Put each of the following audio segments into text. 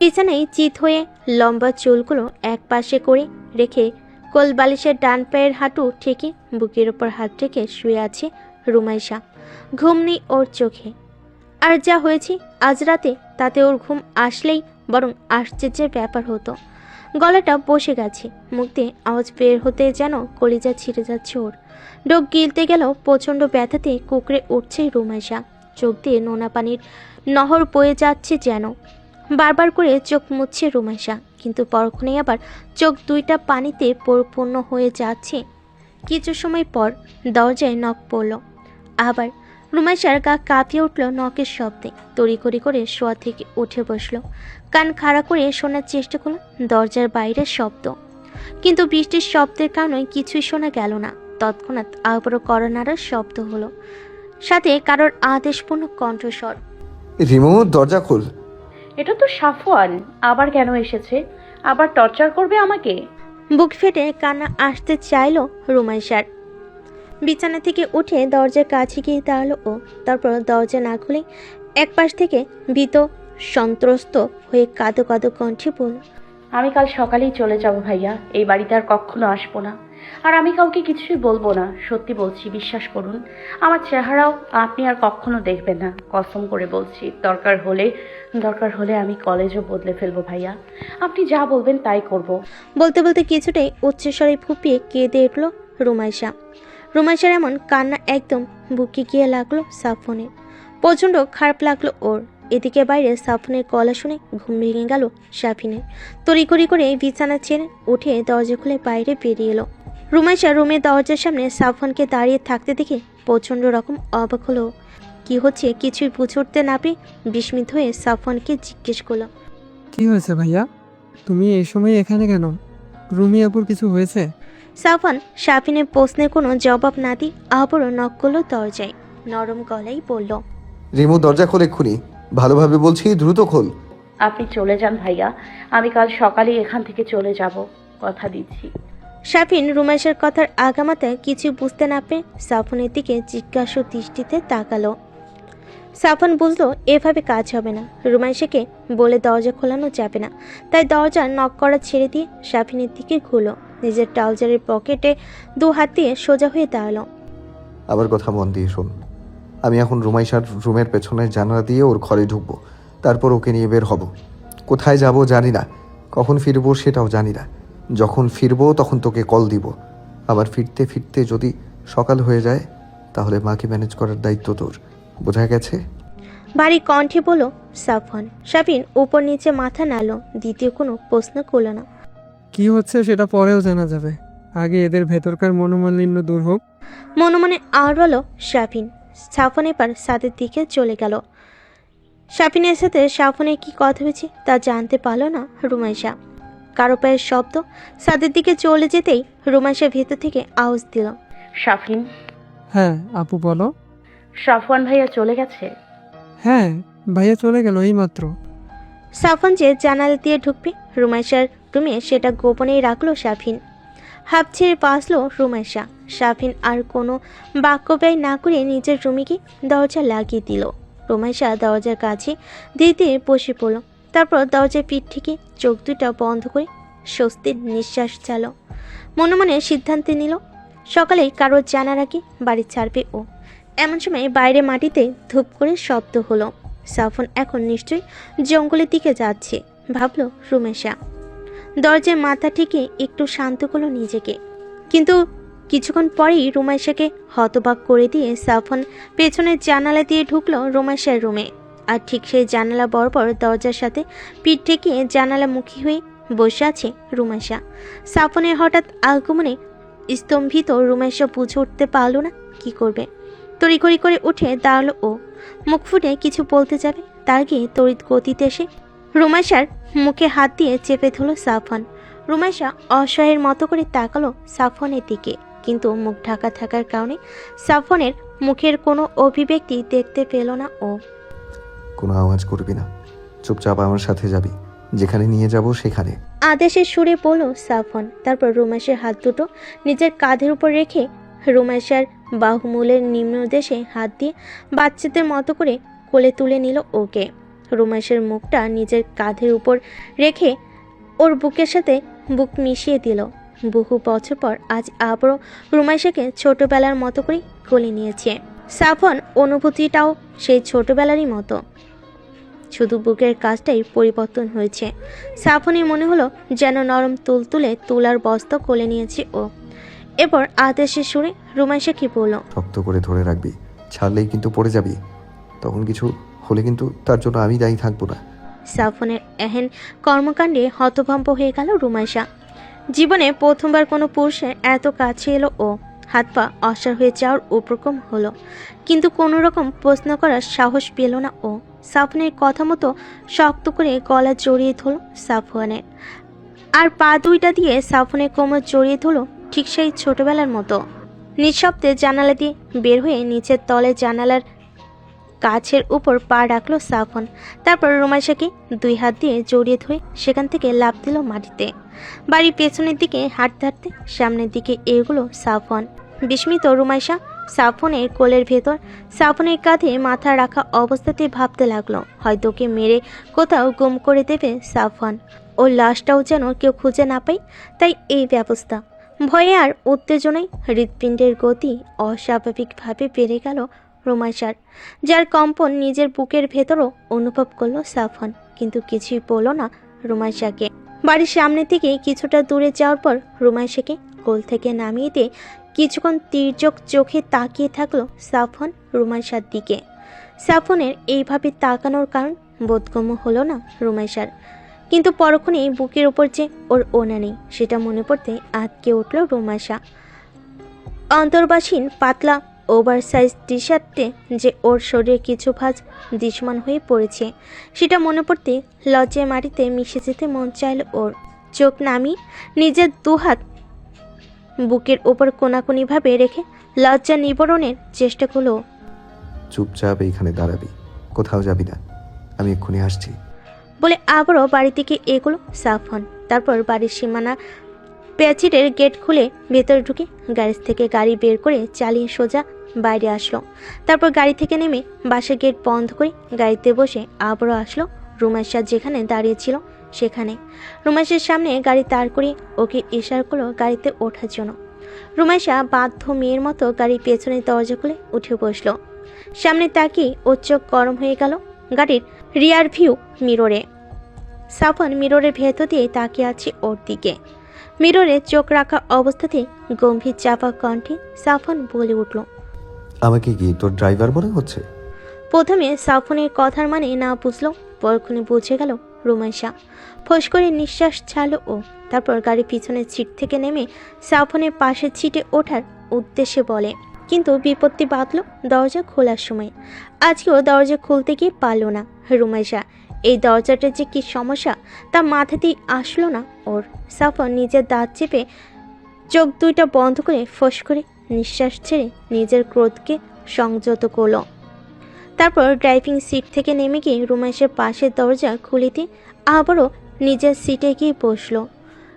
বিছানায় চিত হয়ে লম্বা চুলগুলো এক পাশে করে রেখে কোল বালিশের ডান পায়ের হাঁটু ঠেকে বুকের ওপর হাত রেখে শুয়ে আছে রুমাইশা। ঘুম নেই ওর চোখে। আর যা হয়েছে আজ রাতে, তাতে ওর ঘুম আসলেই বরং আশ্চর্যের ব্যাপার হতো। গলাটা বসে গেছে, মুখ দিয়ে আওয়াজ বের হতে যেন কলিজা ছিঁড়ে যাচ্ছে ওর। ডোক গিলতে গেলেও প্রচণ্ড ব্যথাতে কুকড়ে উঠছে রুমাইশা। চোখ দিয়ে নোনা পানির নহর বয়ে যাচ্ছে যেন। বারবার করে চোখ মুছছে রুমাইশা কিন্তু পরক্ষণে আবার চোখ দুইটা পানিতে পরিপূর্ণ হয়ে যাচ্ছে। কিছু সময় পর দরজায় নখ পড়ল। আবার রুমাইশার গা কাঁপিয়ে উঠল নখের শব্দে। তড়িঘড়ি করে শোয়া থেকে উঠে বসল। কান খাড়া করে শোনার চেষ্টা করল দরজার বাইরের শব্দ। কিন্তু বৃষ্টির শব্দের কারণে কিছুই শোনা গেল না। তৎক্ষণাৎ আবারও করোনার শব্দ হলো। সাথে কারোর আদেশপূর্ণ কণ্ঠস্বর। রিমু, দরজা খোল। এটা তো সাফওয়ান। আবার কেন এসেছে? আবার টর্চার করবে আমাকে? বুক ফেটে কান্না আসতে চাইলো রুমাইশার বিছানা থেকে উঠে দরজার কাছে গিয়ে দাঁড়াল ও। তারপর দরজা না খুলে এক পাশ থেকে ভীত সন্ত্রস্ত হয়ে কাঁদো কাঁদো কণ্ঠে বলল আমি কাল সকালেই চলে যাব ভাইয়া। এই বাড়িতে আর কখনো আসব না। আর আমি কাউকে কিছুই বলব না। সত্যি বলছি, বিশ্বাস করুন। আমার চেহারাও আপনি আর কখনো দেখবেন না। কসম করে বলছি, দরকার হলে দরকার হলে আমি কলেজও বদলে ফেলব ভাইয়া। আপনি যা বলবেন তাই করব। বলতে বলতে কিছুটাই উচ্চস্বরে ফুপিয়ে কেঁদে উঠল রুমাইশা। রুমাইশার এমন কান্না একদম বুকে গিয়ে লাগল সাফনের প্রচণ্ড খারাপ লাগল ওর। এদিকে বাইরে সাফনের গলা শুনে ঘুম ভেঙে গেল সাফিনের তড়িঘড়ি করে বিছানা ছেড়ে উঠে দরজা খুলে বাইরে বেরিয়ে এলো। রুমাইশা রুমের দরজার সামনে সাফনকে দাঁড়িয়ে থাকতে দেখে প্রচণ্ড রকম অবাক হলো। কি হচ্ছে? কিছুই বুঝে উঠতে না পেয়ে বিস্মিত হয়ে সাফনকে জিজ্ঞেস করল। কি হয়েছে ভাইয়া? তুমি এই সময় এখানে কেন? রুমি আপুর কিছু হয়েছে? সাফান সাফিনের প্রশ্নের কোনো জবাব না দিয়ে আবারও নক করল দরজায়। নরম গলায় বলল রিমু দরজা খোল এক্ষুনি। ভালোভাবে বলছি দ্রুত খোল। আপনি চলে যান ভাইয়া। আমি কাল সকালেই এখান থেকে চলে যাব। কথা দিচ্ছি। সাফিন রুমেশের কথার আগামাতে কিছু বুঝতে না পেয়ে সাফনের দিকে জিজ্ঞাসু দৃষ্টিতে তাকালো। সাফন বুঝলো, এভাবে কাজ হবে না। রুমাইশাকে বলে দরজা খোলানো যাবে না। তাই দরজা নক করা ছেড়ে দিয়ে সাফিনের দিকে ঘুলো নিজের ট্রাউজারের পকেটে দু হাত দিয়ে সোজা হয়ে দাঁড়াল। আবার কথা মন দিয়ে শোন। আমি এখন রুমাইশার রুমের পেছনের জানালা দিয়ে ওর ঘরে ঢুকবো। তারপর ওকে নিয়ে বের হব। কোথায় যাব জানি না। কখন ফিরবো সেটাও জানি না। যখন ফিরবো তখন তোকে কল দিব। আবার ফিরতে ফিরতে যদি সকাল হয়ে যায় তাহলে মাকে ম্যানেজ করার দায়িত্ব তোর। বোঝা গেছে? ভারী কণ্ঠে বলল সাফন সাফিন উপর নিচে মাথা নাড়ল দ্বিতীয় কোনো প্রশ্ন করল না। কি হচ্ছে সেটা পরেও জানা যাবে। আগে এদের ভেতরকার মনোমালিন্য দূর হোক। মনে মনে আওড়ালো সাফিন সাফন এবার সাদের দিকে চলে গেল। সাফিনের সাথে সাফনের কি কথা হয়েছে তা জানতে পারল না রুমাইশা। কারও পায়ের শব্দ। সাদের দিকে চলে যেতেই রুমাইশা ভেতর থেকে আওয়াজ দিল। শাফিন? হ্যাঁ আপু বলো। সাফওয়ান ভাইয়া চলে গেছে? হ্যাঁ ভাইয়া চলে গেল এই মাত্র সাফন যে জানালা দিয়ে ঢুকবে রুমাইশার রুমে সেটা গোপনেই রাখল সাফিন হাফ ছেড়ে বাঁচলো রুমাইশা সাফিন আর কোনো বাক্য ব্যয় না করে নিজের রুমে গিয়ে দরজা লাগিয়ে দিল। রুমাইশা দরজার কাছে ধীরে ধীরে বসে পড়ল। তারপর দরজায় পিঠ থেকে চোখ দুটা বন্ধ করে স্বস্তির নিঃশ্বাস চাল। মনে মনে সিদ্ধান্ত নিল, সকালে কারোর জানার আগে বাড়ি ছাড়বে ও। এমন সময় বাইরে মাটিতে ধূপ করে শব্দ হলো। সাফন এখন নিশ্চয়ই জঙ্গলের দিকে যাচ্ছে, ভাবল রুমেশা। দরজায় মাথা থেকে একটু শান্ত করল নিজেকে। কিন্তু কিছুক্ষণ পরেই রুমাইশাকে হতবাক করে দিয়ে সাফন পেছনের জানালা দিয়ে ঢুকলো রুমাইশার রুমে। আর ঠিক সেই জানালা বরাবর দরজার সাথে পিঠ ঠেকিয়ে জানালামুখী হয়ে বসে আছে রুমাইশা সাফনের হঠাৎ আগমনে স্তম্ভিত রুমাইশা বুঝে উঠতে পারল না কি করবে। তড়িঘড়ি করে উঠে দাঁড়াল ও। মুখ ফুটে কিছু বলতে যাবে, তার গিয়ে তড়িৎ গতিতে এসে রুমাইশার মুখে হাত দিয়ে চেপে ধরল সাফন। রুমাইশা অসহায়ের মতো করে তাকালো সাফনের দিকে, কিন্তু মুখ ঢাকা থাকার কারণে সাফনের মুখের কোনো অভিব্যক্তি দেখতে পেল না ও। কোনো আওয়াজ করবি না। চুপচাপ আমার সাথে যাবি। যেখানে নিয়ে যাব সেখানে। আদেশের সুরে বলল সাফন তারপর রুমাইশের হাত দুটো নিজের কাঁধের উপর রেখে রুমাইশার বাহুমূলের নিম্নদেশে হাত দিয়ে বাচ্চাদের মতো করে কোলে তুলে নিল ওকে। রুমাইশের মুখটা নিজের কাঁধের উপর রেখে ওর বুকের সাথে বুক মিশিয়ে দিল। বহু বছর পর আজ আবারও রুমাইশাকে ছোটবেলার মতো করে কোলে নিয়েছে। সাফন অনুভূতিটাও সেই ছোটবেলারই মতো। শুধু বুকের কাজটাই পরিবর্তন হয়েছে। সাফনের মনে হলো যেন নরম তুলতুলে তুলার বস্তা কোলে নিয়েছে ও। এরপর আদেশের সুরে রুমাইশা কি বলল? শক্ত করে ধরে রাখবি। ছাড়লেই কিন্তু পড়ে যাবি। তখন কিছু হলে কিন্তু তার জন্য আমি দায়ী থাকব না। সাফনের এহেন কর্মকাণ্ডে হতভম্ব হয়ে গেল রুমাইশা। জীবনে প্রথমবার কোনো পুরুষের এত কাছে এলো ও। হাত পা অসার হয়ে যাওয়ার উপক্রম হলো। কিন্তু কোনো রকম প্রশ্ন করার সাহস পেল না ও। সাফনের কথা মতো শক্ত করে গলা জড়িয়ে ধরল সাফওয়ানের। আর পা দুইটা দিয়ে সাফনের কোমর জড়িয়ে ধরল ঠিক সেই ছোটবেলার মতো। নিঃশব্দে জানালা দিয়ে বের হয়ে নিচের তলে জানালার কাছের উপর পা রাখল সাফন তারপর রুমাইশাকে দুই হাত দিয়ে জড়িয়ে ধরে সেখান থেকে লাফ দিল মাটিতে। বাড়ির পেছনের দিকে হাঁটতে হাঁটতে সামনের দিকে এগুলো সাফন বিস্মিত রুমাইশা সাফনের কোলের ভেতর সাফনের কাঁধে মাথা রাখা অবস্থাতে ভাবতে লাগল, হয়তো ওকে মেরে কোথাও গুম করে দেবে সাফন। ওর লাশটাও যেন কেউ খুঁজে না পায়, তাই এই ব্যবস্থা। ভয়ে আর উত্তেজনায় হৃৎপিণ্ডের গতি অস্বাভাবিকভাবে বেড়ে গেল রোমাইশার যার কম্পন নিজের বুকের ভেতরও অনুভব করল সাফন, কিন্তু কিছুই বলল না রুমাইশাকে বাড়ির সামনে থেকে কিছুটা দূরে যাওয়ার পর রুমাইশাকে কোল থেকে নামিয়ে দিয়ে কিছুক্ষণ তীর্যক চোখে তাকিয়ে থাকল সাফন রুমাইশার দিকে। সাফনের এইভাবে তাকানোর কারণ বোধগম্য হলো না রুমাইশার। কিন্তু পরক্ষণেই বুকের ওপর যে ওর ওনা নেই, সেটা মনে পড়তে আটকে উঠল রুমাইশা। অন্তর্বাসীন পাতলা ওভার সাইজ টি শার্টে যে ওর শরীরে কিছু ভাজ দৃশ্যমান হয়ে পড়েছে, সেটা মনে পড়তে লজ্জায় মাটিতে মিশে যেতে মন চাইল ওর। চোখ নামিয়ে নিজের দুহাত বুকের ওপর কোনাকুনিভাবে রেখে লজ্জা নিবারণের চেষ্টা করল। চুপচাপ এইখানে দাঁড়াবি। কোথাও যাবি না। আমি এক্ষুনি আসছি। বলে আবারও বাড়ি থেকে এগুলো সাফ হন তারপর বাড়ির সীমানা প্যাচিটের গেট খুলে ভেতরে ঢুকে গ্যারেজ থেকে গাড়ি বের করে চালিয়ে সোজা বাইরে আসলো। তারপর গাড়ি থেকে নেমে বাসের গেট বন্ধ করে গাড়িতে বসে আবারও আসলো রুমাইশা যেখানে দাঁড়িয়েছিল সেখানে। রুমাইশের সামনে গাড়ি তার করে ওকে ইশারা করল গাড়িতে ওঠার জন্য। রুমাইশা বাধ্য মেয়ের মতো গাড়ির পেছনে দরজা খুলে উঠে বসল। সামনে তাকিয়ে ওর চোখ গরম হয়ে গেল গাড়ির রিয়ার ভিউ মিররে সাফন মিররের ভেতর দিয়ে তাকিয়ে আছে ওর দিকে। মিররে চোখ রাখা অবস্থাতে গম্ভীর চাপা কণ্ঠে সাফন বলে উঠল আমাকে কি তোর ড্রাইভার মনে হচ্ছে? প্রথমে সাফনের কথার মানে না বুঝলো পরক্ষণে বুঝে গেল রুমাইশা ফোস করে নিঃশ্বাস ছাড়লো ও তারপর গাড়ির পিছনের সিট থেকে নেমে সাফনের পাশের সিটে ওঠার উদ্দেশ্যে বলে, কিন্তু বিপত্তি বাঁধল দরজা খোলার সময়। আজকেও দরজা খুলতে গিয়ে পারল না রুমাইশা এই দরজাটার যে কি সমস্যা তা মাথাতেই আসলো না ওর। সাফন নিজের দাঁত চেপে চোখ দুইটা বন্ধ করে ফোস করে নিঃশ্বাস ছেড়ে নিজের ক্রোধকে সংযত করল। তারপর ড্রাইভিং সিট থেকে নেমে গিয়ে রুমেশের পাশের দরজা খুলে দিয়ে আবারও নিজের সিটে গিয়ে বসল।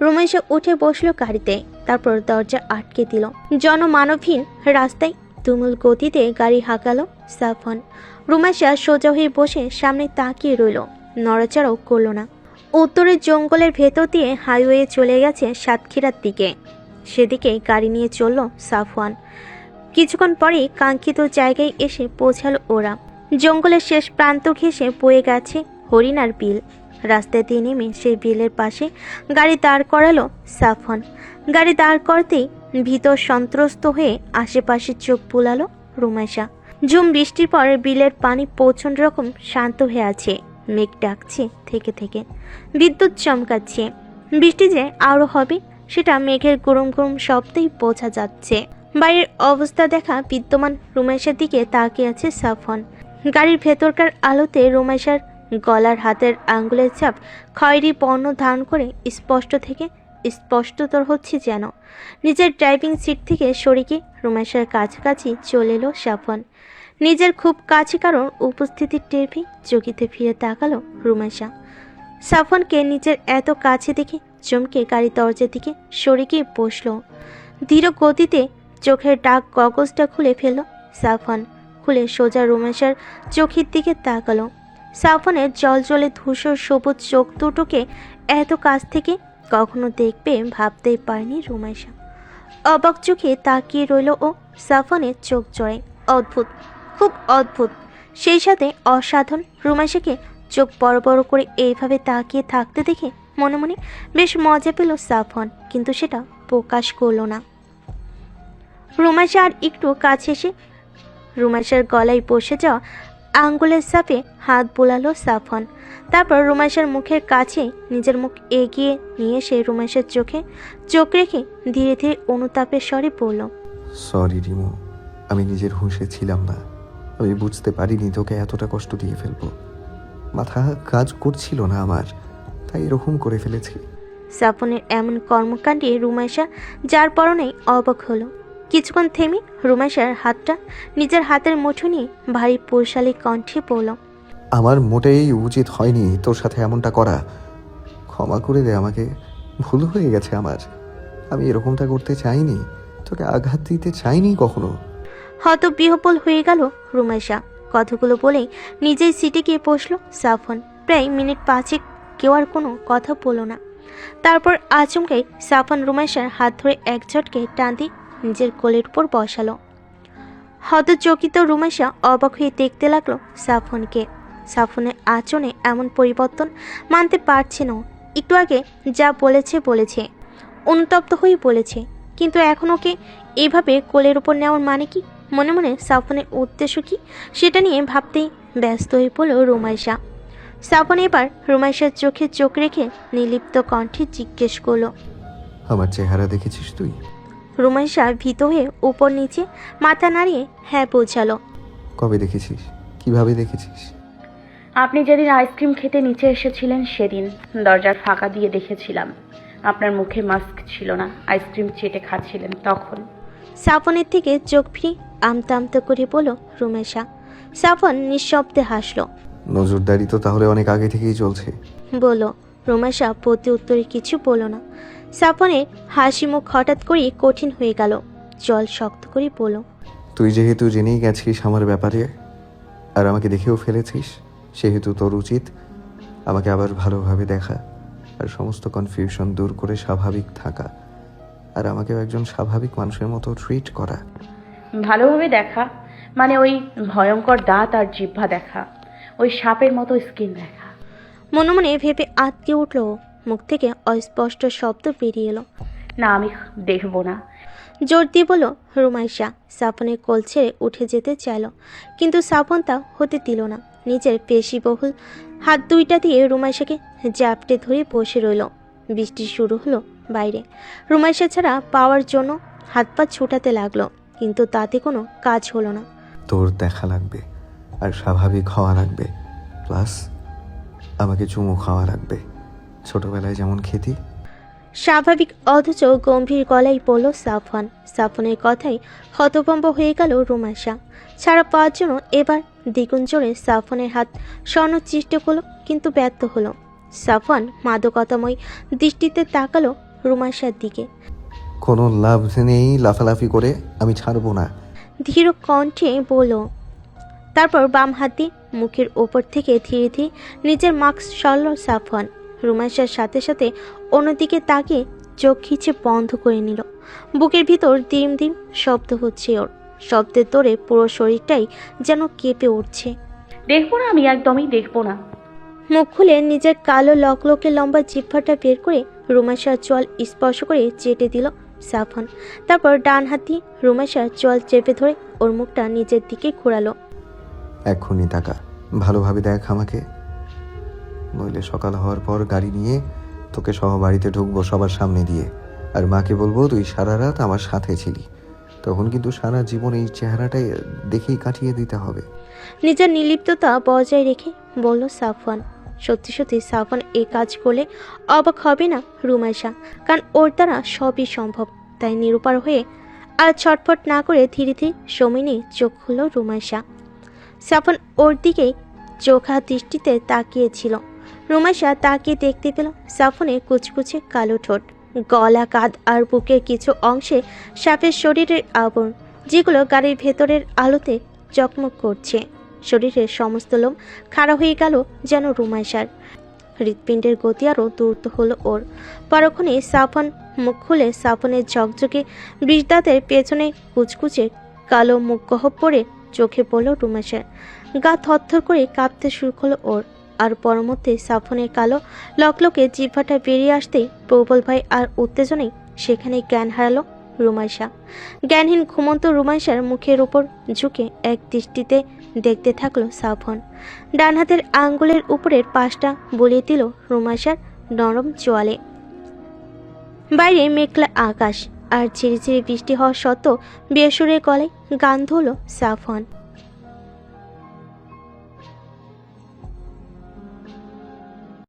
রুমেশা উঠে বসল গাড়িতে, তারপর দরজা আটকে দিল। জনমানবহীন রাস্তায় তুমুল গতিতে গাড়ি হাঁকালো সাফন। রুমেশা সোজা হয়ে বসে সামনে তাকিয়ে রইল, নড়াচড়াও করল না। উত্তরের জঙ্গলের ভেতর দিয়ে হাইওয়ে চলে গেছে সাতক্ষীরার দিকে। সেদিকে গাড়ি নিয়ে চলল সাফওয়ান। কিছুক্ষণ পরেই কাঙ্ক্ষিত জায়গায় এসে পৌঁছালো ওরা। জঙ্গলের শেষ প্রান্ত ঘেঁষে বয়ে গেছে হরিণার বিল। রাস্তায় দিয়ে নেমে সেই বিলের পাশে গাড়ি দাঁড় করালো সাফন। গাড়ি দাঁড় করতেই ভিতর সন্ত্রস্ত হয়ে আশেপাশে চোখ বুলালো রুমেশা। ঝুম বৃষ্টির পর বিলের পানি প্রচণ্ড রকম শান্ত হয়ে আছে। মেঘ ডাকছে থেকে থেকে। বিদ্যুৎ চমকাচ্ছে। বৃষ্টি যে আরও হবে, সেটা মেঘের গরম গরম শব্দেই বোঝা যাচ্ছে। বাইরের অবস্থা দেখা বিদ্যমান রুমেশের দিকে তাকিয়ে আছে সাফন গাড়ির ভেতরকার আলোতে রুমেশার গলার হাতের আঙ্গুলের চাপ খয়েরি পণ্য ধারণ করে স্পষ্ট থেকে স্পষ্টতর হচ্ছে যেন। নিজের ড্রাইভিং সিট থেকে সরিকে রুমেশার কাছাকাছি চলে এলো সাফন নিজের খুব কাছে কারণ উপস্থিতির টেরভি চকিতে ফিরে তাকালো রুমেশা সাফনকে নিজের এত কাছে দেখে চমকে গাড়ির দরজার দিকে সরে বসল। ধীর গতিতে চোখের ডাক গগজটা খুলে ফেলল। সাফন খুলে সোজা রুমেশার চোখের দিকে তাকালো। সাফনের জলজলে ধূসর সবুজ চোখ দুটোকে এত কাছ থেকে কখনো দেখবে ভাবতেই পারেনি রুমাইশা অবাক চোখে তাকিয়ে রইল ও সাফনের চোখ জড়ে অদ্ভুত, খুব অদ্ভুত। সেই সাথে অসাধারণ রুমাইশাকে চোখ বড় বড় করে এইভাবে তাকিয়ে থাকতে দেখে মনে মনে বেশ মজা পেল সাফন কিন্তু সেটা প্রকাশ করল না। রুমাইশা আর একটু কাছে এসে রুমাইশার গলায় বসে যাওয়া আঙ্গুলের সাপে হাত বোলালো সাফন। তারপর রুমাইশার মুখের কাছে নিজের মুখ এগিয়ে নিয়ে সে রুমাইশার চোখে চোখ রেখে ধীরে ধীরে অনুতাপের স্বরে বলল সরি রিমু আমি নিজের হুঁশে ছিলাম না। আমি বুঝতে পারিনি তোকে এতটা কষ্ট দিয়ে ফেলব। মাথা কাজ করছিল না আমার তাই এরকম করে ফেলেছি। সাফনের এমন কর্মকাণ্ডে রুমাইশা যার পরনেই অবাক হলো। কিছুক্ষণ থেমে রুমাইশার হাতটা নিজের হাতের মুঠো নিয়ে ভারী পৌশালী কণ্ঠে বলল আমার মোটেই উচিত হয়নি তোর সাথে এমনটা করা। ক্ষমা করে দে আমাকে। ভুল হয়ে গেছে আমার। আমি এরকমটা করতে চাইনি। তোকে আঘাত দিতে চাইনি কখনো? হত বিহবল হয়ে গেল রুমাইশা কথাগুলো বলেই নিজেই সিটে গিয়ে বসল সাফন। প্রায় মিনিট পাঁচেক কেউ আর কোনো কথা বলো না। তারপর আচমকে সাফন রুমাইশার হাত ধরে এক ঝটকে টান দিয়ে নিজের কোলের উপর বসালো। হতচকিত রুমাইশা অবাক হয়ে দেখতে লাগল সাফনকে। সাফনের আচরণে এমন পরিবর্তন মানতে পারছে না একটু আগে যা বলেছে বলেছে। অনুতপ্ত হয়ে বলেছে। কিন্তু এখন ওকে এইভাবে কোলের উপর নেওয়ার মানে কি? মনে মনে সাফনের উদ্দেশ্য কি? সেটা নিয়ে ভাবতেই ব্যস্ত হয়ে পড়ল রুমাইশা সাফন এবার রুমাইশার চোখে চোখ রেখে নির্লিপ্ত কণ্ঠে জিজ্ঞেস করল, আমার চেহারা দেখেছিস তুই? রুমাইশা ভীত হয়ে উপর নিচে মাথা নাড়িয়ে হ্যাঁ বোঝালো কবে দেখেছিস? কীভাবে দেখেছিস? আপনি যেদিন আইসক্রিম খেতে নিচে এসেছিলেন সেদিন দরজার ফাঁকা দিয়ে দেখেছিলাম। আপনার মুখে মাস্ক ছিল না আইসক্রিম চেটে খাচ্ছিলেন তখন। সাফনের থেকে চোখ ফিরে আমতা আমতা করে বলল রুমেশা সাফন নিঃশব্দে হাসলো। নজরদারি তো তাহলে অনেক আগে থেকেই চলছে। বলল রুমেশা প্রতি উত্তরে কিছু বলল না। সাফনের হাসি মুখ হঠাৎ করেই কঠিন হয়ে গেল। জল শক্ত করে বলল তুই যেহেতু জেনেই গেছিস আমার ব্যাপারে আর আমাকে দেখেও ফেলেছিস সেহেতু তোর উচিত আমাকে আবার ভালোভাবে দেখা আর সমস্ত কনফিউশন দূর করে স্বাভাবিক থাকা আর আমাকেও একজন স্বাভাবিক মানুষের মতো ট্রিট করা। ভালোভাবে দেখা মানে ওই ভয়ঙ্কর দাঁত আর জিহ্বা দেখা ওই সাপের মতো স্কিন দেখা। মনে মনে ভেবে আটকে উঠল। মুখ থেকে অস্পষ্ট শব্দ বেরিয়ে এলো। না আমি দেখব না। জোর দিয়ে বলল রুমাইশা সাফনের কোল ছেড়ে উঠে যেতে চাইল কিন্তু সাফন তা হতে দিল না। নিজের পেশিবহুল হাত দুইটা দিয়ে রুমাইশাকে জাপটে ধরে বসে রইল। বৃষ্টি শুরু হলো বাইরে। রুমাইশা ছাড়া পাওয়ার জন্য হাত পা ছুটাতে লাগল কিন্তু তাতে কোনো কাজ হলো না। তোর দেখা লাগবে আর স্বাভাবিক হওয়া লাগবে। প্লাস আমাকে চুমু খাওয়া লাগবে। ছোটবেলায় যেমন খেতি। স্বাভাবিক অথচ গম্ভীর গলায় বলল সাফন সাফনের কথাই হতভম্ব হয়ে গেল রুমাশা ছাড়া পাওয়ার জন্য এবার দ্বিগুণ জোরে সাফনের হাত স্বর্ণ চেষ্টা করল কিন্তু ব্যর্থ হলো। সাফন মাদকতাময় দৃষ্টিতে তাকালো রুমাশার দিকে। কোনো লাভ নেই লাফালাফি করে আমি ছাড়বো না। ধীর কণ্ঠে বলল তারপর বাম হাত মুখের ওপর থেকে ধীরে ধীরে নিজের মাস্ক সরল সাফন রুমাশার সাথে সাথে অন্যদিকে তাকিয়ে চোখ খিচে বন্ধ করে নিল। বুকের ভিতর দিম দিম শব্দ হচ্ছে ওর। শব্দের তোরে পুরো শরীরটাই যেন কেঁপে উঠছে। দেখব না আমি একদমই দেখব না। মুখ খুলে নিজের কালো লকলকে লম্বা জিহ্বাটা বের করে রুমাশার চল স্পর্শ করে চেটে দিল সাফন। তারপর ডান হাত রুমাশার চল চেপে ধরে ওর মুখটা নিজের দিকে ঘোরালো। এক্ষুনি টাকা ভালোভাবে দেখ আমাকে। নইলে সকাল হওয়ার পর গাড়ি নিয়ে তোকে সহ বাড়িতে ঢুকবো সবার সামনে দিয়ে। আর মাকে বলব, তুই সারা রাত আমার সাথে ছিলি। তখন কিন্তু সারা জীবন এই চেহারাটাই দেখেই কাটিয়ে দিতে হবে। নিজের নির্লিপ্ততা বজায় রেখে বলল, সাফওয়ান, সত্যি সত্যি সাফওয়ান এই কাজ করলে অবাক হবে না রুমাইশা? কারণ ওর দ্বারা সবই সম্ভব। তাই নিরুপার হয়ে আর ছটফট না করে ধীরে ধীরে সময় নিয়ে চোখ খুলল রুমাইশা। সাফন ওর দিকেই চোখা দৃষ্টিতে তাকিয়েছিল। রুমাইশা তাকিয়ে দেখতে পেল সাফনের কুচকুচে কালো ঠোঁট, গলা, কাঁধ আর বুকের কিছু অংশে সাপের শরীরের আবরণ, যেগুলো গাড়ির ভেতরের আলোতে চকমক করছে। শরীরের সমস্ত লোম খাড়া হয়ে গেল যেন রুমাইশার হৃৎপিণ্ডের গতি আরও দ্রুত হলো ওর। পরক্ষণে সাফন মুখ খুলে সাফনের ঝকঝকে বিষদাতের পেছনে কুচকুচে কালো মুখ গহ্বরে চোখে পড়ল রুমেশের। গা থরথর করে কাঁপতে শুরু করল ওর। আর পরমধ্যে সাফনের কালো লকলকে জিভাটা বেরিয়ে আসতেই প্রবল ভয় আর উত্তেজনায় সেখানে জ্ঞান হারালো রুমাইশা। জ্ঞানহীন ঘুমন্ত রুমাইশার মুখের উপর ঝুঁকে এক দৃষ্টিতে দেখতে থাকল সাফন। ডান হাতের আঙ্গুলের উপরের পাশটা বলিয়ে দিল রুমাইশার নরম চোয়ালে। বাইরে মেঘলা আকাশ আর ঝিরিঝিরি বৃষ্টি হওয়া সত্ত্বেও বেসুরের গলায় গান ধরল সাফন।